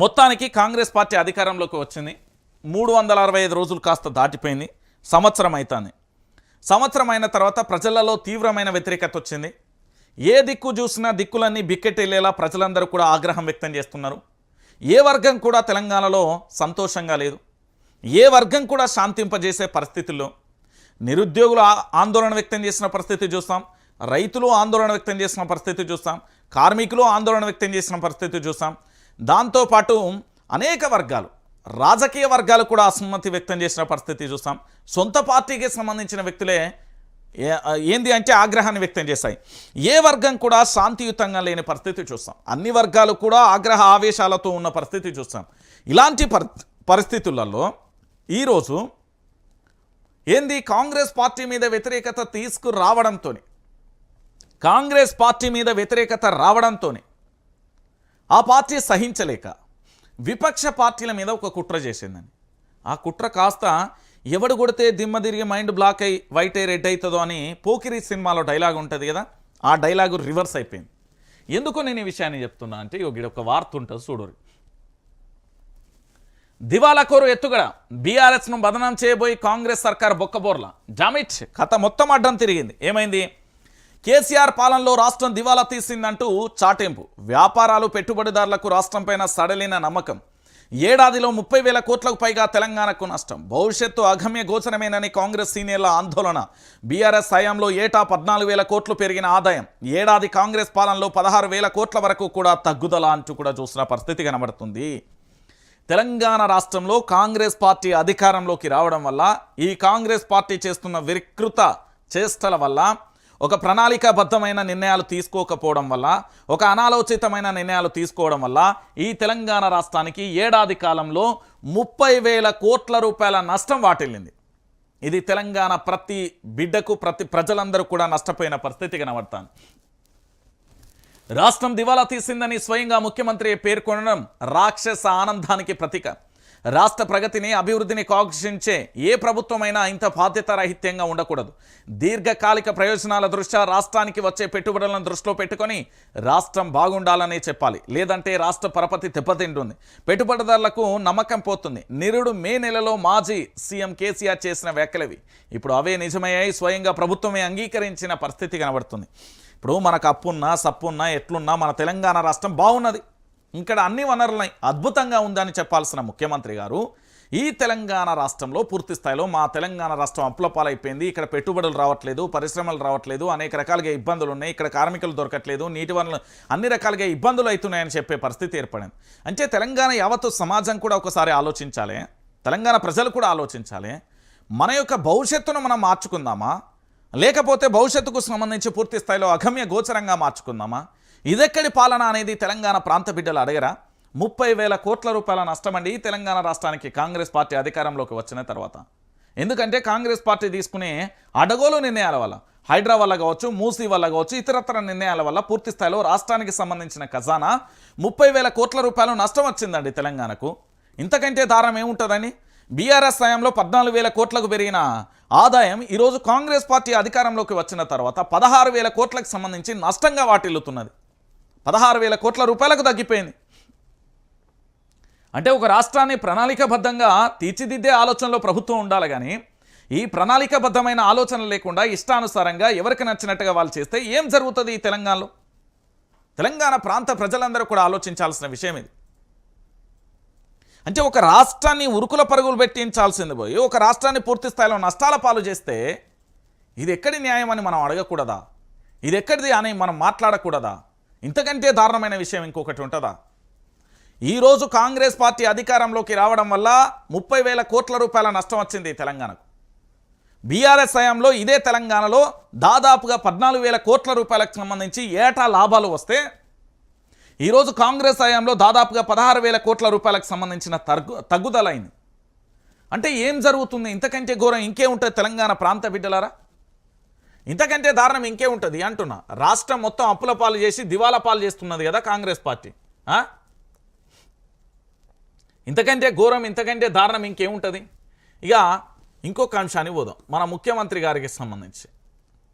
మొత్తానికి కాంగ్రెస్ పార్టీ అధికారంలోకి వచ్చింది. మూడు వందల అరవై ఐదు రోజులు కాస్త దాటిపోయింది. సంవత్సరం అవుతుంది సంవత్సరం అయిన తర్వాత ప్రజలలో తీవ్రమైన వ్యతిరేకత వచ్చింది. ఏ దిక్కు చూసినా దిక్కులన్నీ బిక్కెట్టెళ్ళేలా ప్రజలందరూ కూడా ఆగ్రహం వ్యక్తం చేస్తున్నారు. ఏ వర్గం కూడా తెలంగాణలో సంతోషంగా లేదు. ఏ వర్గం కూడా శాంతింపజేసే పరిస్థితుల్లో నిరుద్యోగులు ఆందోళన వ్యక్తం చేసిన పరిస్థితి చూస్తాం. రైతులు ఆందోళన వ్యక్తం చేసిన పరిస్థితి చూస్తాం. కార్మికులు ఆందోళన వ్యక్తం చేసిన పరిస్థితి చూస్తాం. దాంతోపాటు అనేక వర్గాలు రాజకీయ వర్గాలు కూడా అసమ్మతి వ్యక్తం చేసిన పరిస్థితి చూస్తాం. సొంత పార్టీకి సంబంధించిన వ్యక్తులే ఏంది అంటే ఆగ్రహాన్ని వ్యక్తం చేశాయి ఏ వర్గం కూడా శాంతియుతంగా లేని పరిస్థితి చూస్తాం. అన్ని వర్గాలు కూడా ఆగ్రహ ఆవేశాలతో ఉన్న పరిస్థితి చూస్తాం. ఇలాంటి పరి పరిస్థితులలో ఈరోజు ఏంది కాంగ్రెస్ పార్టీ మీద వ్యతిరేకత తీసుకురావడంతో కాంగ్రెస్ పార్టీ మీద వ్యతిరేకత రావడంతోనే ఆ పార్టీ సహించలేక విపక్ష పార్టీల మీద ఒక కుట్ర చేసిందని. ఆ కుట్ర కాస్త ఎవడు కొడితే దిమ్మ తిరిగి మైండ్ బ్లాక్ అయ్యి వైట్ అయి రెడ్ అవుతుందో అని పోకిరి సినిమాలో డైలాగ్ ఉంటుంది కదా ఆ డైలాగు రివర్స్ అయిపోయింది. ఎందుకు నేను ఈ విషయాన్ని చెప్తున్నా అంటే ఇగో ఒక వార్త ఉంటుంది చూడరు దివాలాకోరు ఎత్తుగడ బీఆర్ఎస్ను బదనాం చేయబోయి కాంగ్రెస్ సర్కార్ బొక్కబోర్ల. జామిట్ కథ మొత్తం అడ్డం తిరిగింది. ఏమైంది? కేసీఆర్ పాలనలో రాష్ట్రం దివాలా తీసిందంటూ చాటింపు. వ్యాపారాలు పెట్టుబడిదారులకు రాష్ట్రంపైన సడలిన నమ్మకం. ఏడాదిలో ముప్పై వేల కోట్లకు పైగా తెలంగాణకు నష్టం. భవిష్యత్తు అగమ్య గోచరమేనని కాంగ్రెస్ సీనియర్ల ఆందోళన. బీఆర్ఎస్ హయాంలో ఏటా పద్నాలుగు వేల కోట్లు పెరిగిన ఆదాయం. ఏడాది కాంగ్రెస్ పాలనలో పదహారు వేల కోట్ల వరకు కూడా తగ్గుదల అంటూ కూడా చూసిన పరిస్థితి కనబడుతుంది. తెలంగాణ రాష్ట్రంలో కాంగ్రెస్ పార్టీ అధికారంలోకి రావడం వల్ల ఈ కాంగ్రెస్ పార్టీ చేస్తున్న వికృత చేష్టల వల్ల ఒక ప్రణాళికాబద్ధమైన నిర్ణయాలు తీసుకోకపోవడం వల్ల ఒక అనాలోచితమైన నిర్ణయాలు తీసుకోవడం వల్ల ఈ తెలంగాణ రాష్ట్రానికి ఏడాది కాలంలో ముప్పై వేల కోట్ల రూపాయల నష్టం వాటిల్లింది. ఇది తెలంగాణ ప్రతి బిడ్డకు ప్రతి ప్రజలందరూ కూడా నష్టపోయిన పరిస్థితి కనబడతాను రాష్ట్రం దివాలా తీసిందని స్వయంగా ముఖ్యమంత్రి పేర్కొనడం రాక్షస ఆనందానికి ప్రతీక. రాష్ట్ర ప్రగతిని అభివృద్ధిని కాంక్షించే ఏ ప్రభుత్వమైనా ఇంత బాధ్యతారాహిత్యంగా ఉండకూడదు. దీర్ఘకాలిక ప్రయోజనాల దృష్ట్యా రాష్ట్రానికి వచ్చే పెట్టుబడులను దృష్టిలో పెట్టుకొని రాష్ట్రం బాగుండాలనే చెప్పాలి. లేదంటే రాష్ట్ర పరపతి దెబ్బతింటుంది. పెట్టుబడిదారులకు నమ్మకం పోతుంది. నిరుడు మే నెలలో మాజీ సీఎం కేసీఆర్ చేసిన వ్యాఖ్యలవి. ఇప్పుడు అవే నిజమయ్యాయి. స్వయంగా ప్రభుత్వమే అంగీకరించిన పరిస్థితి కనబడుతుంది. ఇప్పుడు మనకు అప్పున్నా సప్పున్నా ఎట్లున్నా మన తెలంగాణ రాష్ట్రం బాగున్నది. ఇక్కడ అన్ని వనరులని అద్భుతంగా ఉందని చెప్పాల్సిన ముఖ్యమంత్రి గారు ఈ తెలంగాణ రాష్ట్రంలో పూర్తి స్థాయిలో మా తెలంగాణ రాష్ట్రం అప్పులపాలైపోయింది. ఇక్కడ పెట్టుబడులు రావట్లేదు పరిశ్రమలు రావట్లేదు అనేక రకాలుగా ఇబ్బందులు ఉన్నాయి ఇక్కడ కార్మికులు దొరకట్లేదు నీటి వనరులు అన్ని రకాలుగా ఇబ్బందులు అవుతున్నాయని చెప్పే పరిస్థితి ఏర్పడింది. అంటే తెలంగాణ యావత్తు సమాజం కూడా ఒకసారి ఆలోచించాలి తెలంగాణ ప్రజలు కూడా ఆలోచించాలి మన యొక్క భవిష్యత్తును మనం మార్చుకుందామా? లేకపోతే భవిష్యత్తుకు సంబంధించి పూర్తి స్థాయిలో అగమ్య గోచరంగా మార్చుకుందామా? ఇదెక్కడి పాలన అనేది తెలంగాణ ప్రాంత బిడ్డలు అడగరా? ముప్పై వేల కోట్ల రూపాయల నష్టమండి తెలంగాణ రాష్ట్రానికి కాంగ్రెస్ పార్టీ అధికారంలోకి వచ్చిన తర్వాత. ఎందుకంటే కాంగ్రెస్ పార్టీ తీసుకునే అడగోలు నిర్ణయాల వల్ల హైడ్రా వల్ల కావచ్చు మూసీ వల్ల కావచ్చు ఇతరత్ర నిర్ణయాల వల్ల పూర్తి స్థాయిలో రాష్ట్రానికి సంబంధించిన ఖజానా ముప్పై వేల కోట్ల రూపాయలు నష్టం వచ్చిందండి తెలంగాణకు. ఇంతకంటే దారం ఏముంటుందని బీఆర్ఎస్ హయాంలో పద్నాలుగు వేల కోట్లకు పెరిగిన ఆదాయం ఈరోజు కాంగ్రెస్ పార్టీ అధికారంలోకి వచ్చిన తర్వాత పదహారు వేల కోట్లకు సంబంధించి నష్టంగా వాటిల్లుతున్నది. పదహారు వేల కోట్ల రూపాయలకు తగ్గిపోయింది. అంటే ఒక రాష్ట్రాన్ని ప్రణాళికబద్ధంగా తీర్చిదిద్దే ఆలోచనలో ప్రభుత్వం ఉండాలి కానీ ఈ ప్రణాళికబద్ధమైన ఆలోచన లేకుండా ఇష్టానుసారంగా ఎవరికి నచ్చినట్టుగా వాళ్ళు చేస్తే ఏం జరుగుతుంది ఈ తెలంగాణలో? తెలంగాణ ప్రాంత ప్రజలందరూ కూడా ఆలోచించాల్సిన విషయం ఇది. అంటే ఒక రాష్ట్రాన్ని ఉరుకుల పరుగులు పెట్టించాల్సింది పోయి ఒక రాష్ట్రాన్ని పూర్తి స్థాయిలో నష్టాల పాలు చేస్తే ఇది ఎక్కడి న్యాయం అని మనం అడగకూడదా? ఇది ఎక్కడిది అని మనం మాట్లాడకూడదా? ఇంతకంటే దారుణమైన విషయం ఇంకొకటి ఉంటుందా? ఈరోజు కాంగ్రెస్ పార్టీ అధికారంలోకి రావడం వల్ల ముప్పై వేల కోట్ల రూపాయల నష్టం వచ్చింది తెలంగాణకు. బీఆర్ఎస్ హయాంలో ఇదే తెలంగాణలో దాదాపుగా పద్నాలుగు వేల కోట్ల రూపాయలకు సంబంధించి ఏటా లాభాలు వస్తే ఈరోజు కాంగ్రెస్ హయాంలో దాదాపుగా పదహారు వేల కోట్ల రూపాయలకు సంబంధించిన తగ్గు తగ్గుదలైంది. అంటే ఏం జరుగుతుంది? ఇంతకంటే ఘోరం ఇంకే ఉంటుంది తెలంగాణ ప్రాంత బిడ్డలారా? ఇంతకంటే దారుణం ఇంకే ఉంటుంది అంటున్నా. రాష్ట్రం మొత్తం అప్పుల పాలు చేసి దివాలా పాలు చేస్తున్నది కదా కాంగ్రెస్ పార్టీ. ఆ? ఇంతకంటే ఘోరం ఇంతకంటే దారుణం ఇంకేముంటుంది? ఇక ఇంకొక అంశాన్ని పోదాం. మన ముఖ్యమంత్రి గారికి సంబంధించి.